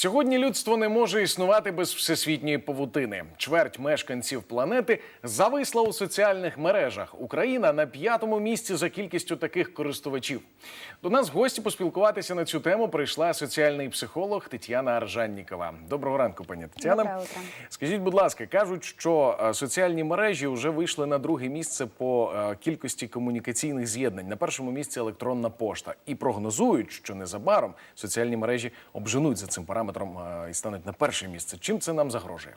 Сьогодні людство не може існувати без всесвітньої павутини. Чверть мешканців планети зависла у соціальних мережах. Україна на п'ятому місці за кількістю таких користувачів. До нас в гості поспілкуватися на цю тему прийшла соціальний психолог Тетяна Аржаннікова. Доброго ранку, пані Тетяна. Скажіть, будь ласка, кажуть, що е, соціальні мережі вже вийшли на друге місце по е, кількості комунікаційних з'єднань. На першому місці електронна пошта. І прогнозують, що незабаром соціальні мережі обженуть за цим параметром е, і стануть на перше місце. Чим це нам загрожує?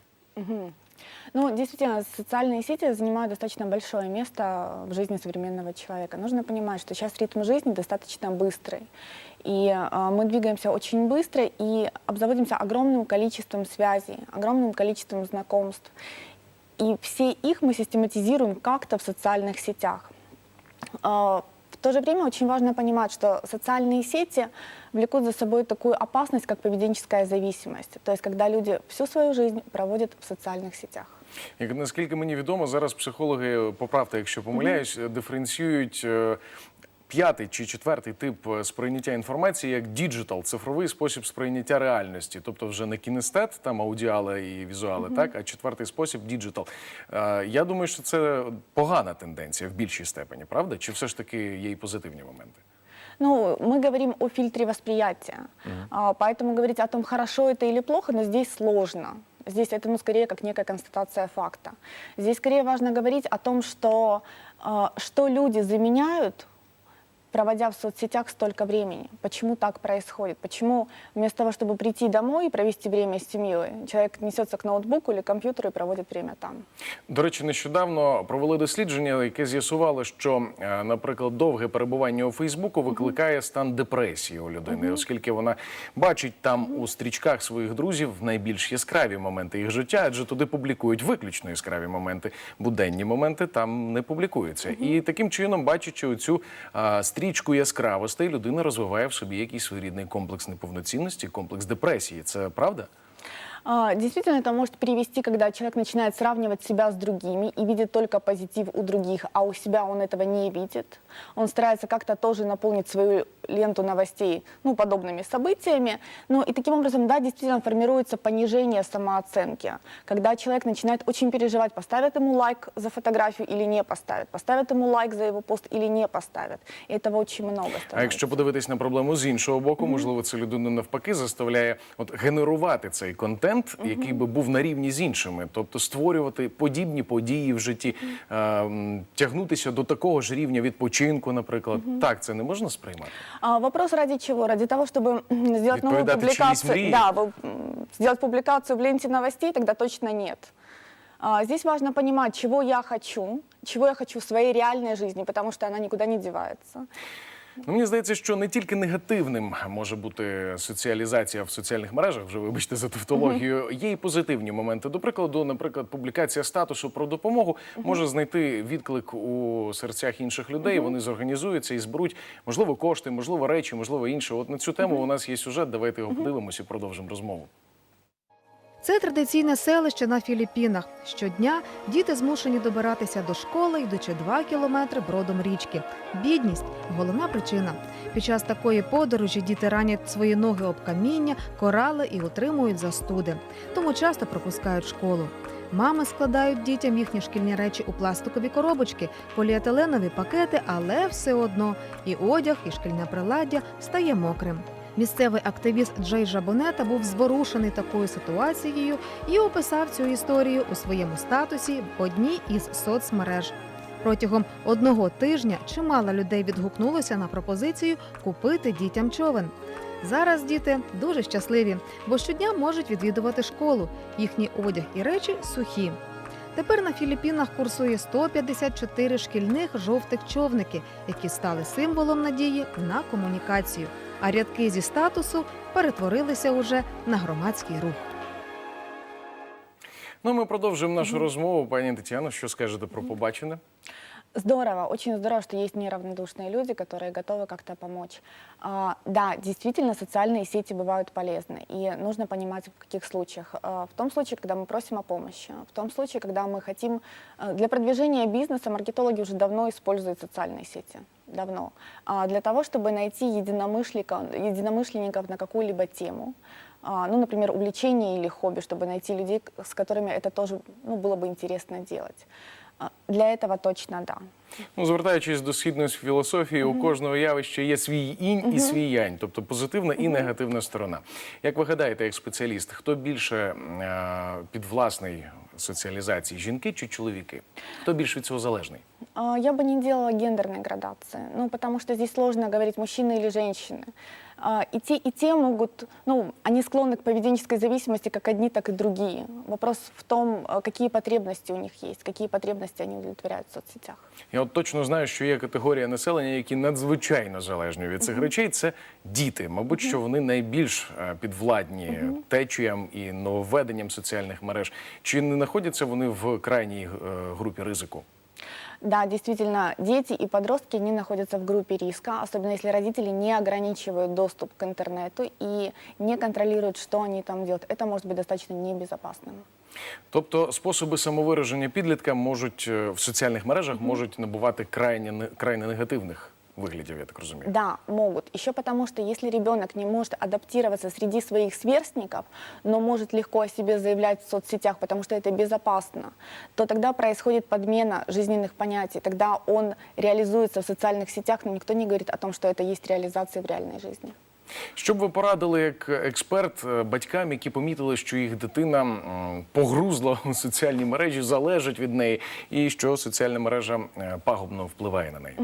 Ну, действительно, социальные сети занимают достаточно большое место в жизни современного человека. Нужно понимать, что сейчас ритм жизни достаточно быстрый. И э, мы двигаемся очень быстро и обзаводимся огромным количеством связей, огромным количеством знакомств. И все их мы систематизируем как-то в социальных сетях. А, В то же время очень важно понимать, что социальные сети влекут за собой такую опасность, как поведенческая зависимость. То есть, когда люди всю свою жизнь проводят в социальных сетях. Як наскільки мені відомо, зараз психологи, поправте, якщо помиляюсь, диференціюють е, П'ятий чи четвертий тип е, сприйняття інформації як діджитал, цифровий спосіб сприйняття реальності, тобто вже не кінестет, там аудіали і візуали, так а четвертий спосіб діджитал. Е, Я думаю, що це погана тенденція в більшій степені, правда? Чи все ж таки є і позитивні моменти? Ну, мы говорим о фильтре восприятия. А, Поэтому говорить о том, хорошо это или плохо, но здесь сложно. Здесь это, ну, скорее, как некая констатация факта. Здесь скорее важно говорить о том, что, а, что люди заменяют, проводя в соцсетях столько времени. Почему так происходит? Почему вместо того, чтобы прийти домой и провести время с семьей, человек несется к ноутбуку или компьютеру и проводит время там? До речі, нещодавно провели дослідження, яке з'ясувало, що, е, наприклад, довге перебування у Фейсбуку викликає стан депресії у людини, оскільки вона бачить там у стрічках своїх друзів найбільш яскраві моменти їх життя, адже туди публікують виключно яскраві моменти. Буденні моменти там не публікуються. І таким чином, бачачи оцю а, стрічку яскравостей, людина розвиває в собі якийсь своєрідний комплекс неповноцінності, комплекс депресії. Це правда? А, Действительно, это может привести, когда человек начинает сравнивать себя с другими и видит только позитив у других, а у себя он этого не видит. Он старается как-то тоже наполнить свою ленту новостей ну, подобными событиями. Ну и таким образом, да, действительно формируется понижение самооценки, когда человек начинает очень переживать, поставят ему лайк за фотографию или не поставят, поставят ему лайк за его пост или не поставят. И этого очень много становится. А якщо подивитись на проблему з іншого боку, можливо, це людину навпаки заставляє от генерувати цей контент, який би був на рівні з іншими, тобто створювати подібні події в житті, е, тягнутися до такого ж рівня відпочинку, наприклад. Так це не можна сприймати. А, вопрос ради чего? Ради того, Відповідати чиїсь публикацию. мрії? Да, сделать публикацию в ленте новостей, тогда точно нет. Здесь важно понимать, чего я хочу, чего я хочу в своей реальной жизни, потому что она никуда не девается. Ну, мені здається, що не тільки негативним може бути соціалізація в соціальних мережах, вже вибачте за тавтологію, є і позитивні моменти. До прикладу, наприклад, публікація статусу про допомогу може знайти відклик у серцях інших людей. Вони зорганізуються і зберуть, можливо, кошти, можливо, речі, можливо, інше. От на цю тему у нас є сюжет. Давайте його подивимося і продовжимо розмову. Це традиційне селище на Філіппінах. Щодня діти змушені добиратися до школи, йдучи два кілометри бродом річки. Бідність головна причина. Під час такої подорожі діти ранять свої ноги об каміння, корали і отримують застуди. Тому часто пропускають школу. Мами складають дітям їхні шкільні речі у пластикові коробочки, поліетиленові пакети, але все одно і одяг, і шкільне приладдя стає мокрим. Місцевий активіст Джей Жабонета був зворушений такою ситуацією і описав цю історію у своєму статусі в одній із соцмереж. Протягом одного тижня чимало людей відгукнулося на пропозицію купити дітям човен. Зараз діти дуже щасливі, бо щодня можуть відвідувати школу. Їхній одяг і речі сухі. Тепер на Філіппінах курсує 154 шкільних жовтих човники, які стали символом надії на комунікацію. А рядки зі статусу перетворилися уже на громадський рух. Ну, ми продовжуємо нашу розмову. Пані Тетяно, що скажете про побачене? Здорово, очень здорово, что есть неравнодушные люди, которые готовы как-то помочь. А, да, действительно, социальные сети бывают полезны, и нужно понимать, в каких случаях. А, в том случае, когда мы просим о помощи, в том случае, когда мы хотим... а, Для продвижения бизнеса маркетологи уже давно используют социальные сети. Давно. А, для того, чтобы найти единомышленников, единомышленников на какую-либо тему, а, ну, например, увлечение или хобби, чтобы найти людей, с которыми это тоже ну, было бы интересно делать. А, Для этого точно да. Ну, звертаючись до східної філософії, у кожного явища є свій інь і свій янь, тобто позитивна і негативна сторона. Як ви гадаєте, як спеціаліст, хто більше е, підвласний соціалізації, жінки чи чоловіки? Хто більш від цього залежний? А, Я бы не делала гендерной градации, ну, потому что здесь сложно говорить, мужчины или женщины. И те, и те могут, ну, они склонны к поведенческой зависимости как одни, так и другие. Вопрос в том, а, какие потребности у них есть, какие потребности они удовлетворяют в соцсетях. Я от точно знаю, що є категорія населення, які надзвичайно залежні від цих речей. Це діти. Мабуть, що вони найбільш е, підвладні течіям і нововведенням соціальних мереж. Чи не знаходяться вони в крайній е, групі ризику? Да, действительно, дети и подростки не находятся в группе риска, особенно если родители не ограничивают доступ к интернету и не контролируют, что они там делают. Это может быть достаточно небезопасным. Тобто способи самовираження підлітка можуть е, в соціальних мережах можуть набувати крайне не- крайне негативних виглядів, я так розумію. Да, могут. Еще потому, что если ребенок не может адаптироваться среди своих сверстников, но может легко о себе заявлять в соцсетях, потому что это безопасно, то тогда происходит подмена жизненных понятий. Тогда он реализуется в социальных сетях, но никто не говорит о том, что это есть реализация в реальной жизни. Що б ви порадили як експерт е, батькам, які помітили, що їх дитина м, погрузла у соціальній мережі, залежить від неї, і що соціальна мережа е, пагубно впливає на неї?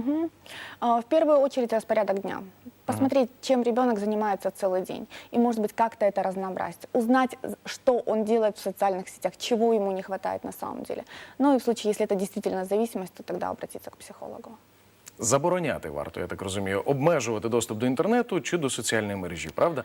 А, В первую очередь распорядок дня. Посмотреть, чем ребенок занимается целый день. И, может быть, как-то это разнообразить. Узнать, что он делает в социальных сетях, чего ему не хватает на самом деле. Ну и в случае, если это действительно зависимость, то тогда обратиться к психологу. Забороняти варто, я так розумію, обмежувати доступ до інтернету чи до соціальної мережі, правда?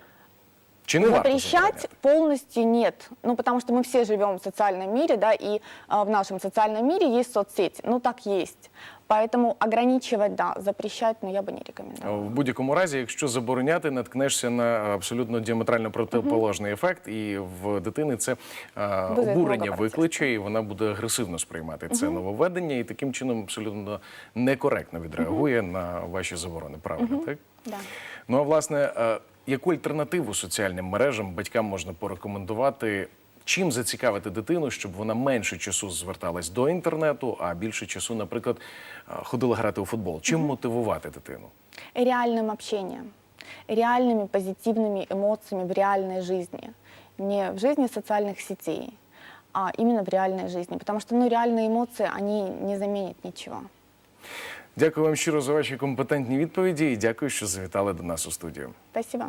Чи не Запрещать забороняти? полностью нет. Ну, потому что мы все живем в социальном мире, да, и а, в нашем социальном мире есть соцсети. Ну, так есть. Поэтому ограничивать, да, запрещать, но я бы не рекомендовала. В будь-якому разі, якщо забороняти, наткнешся на абсолютно діаметрально протиположний ефект, і в дитини це е, Визове обурення викличе, і вона буде агресивно сприймати це нововведення, і таким чином абсолютно некоректно відреагує на ваші заборони. Правильно, так? Да. Ну а власне, е, яку альтернативу соціальним мережам батькам можна порекомендувати? Чим зацікавити дитину, щоб вона менше часу зверталась до інтернету, а більше часу, наприклад, е, ходила грати у футбол? Чим мотивувати дитину? реальным общением, реальными позитивными эмоциями в реальной жизни. Не в жизни социальных сетей, а именно в реальной жизни. Потому что ну, реальные эмоции, они не заменят ничего. Дякую вам щиро за ваші компетентні відповіді і дякую, що завітали до нас у студію. Спасибо.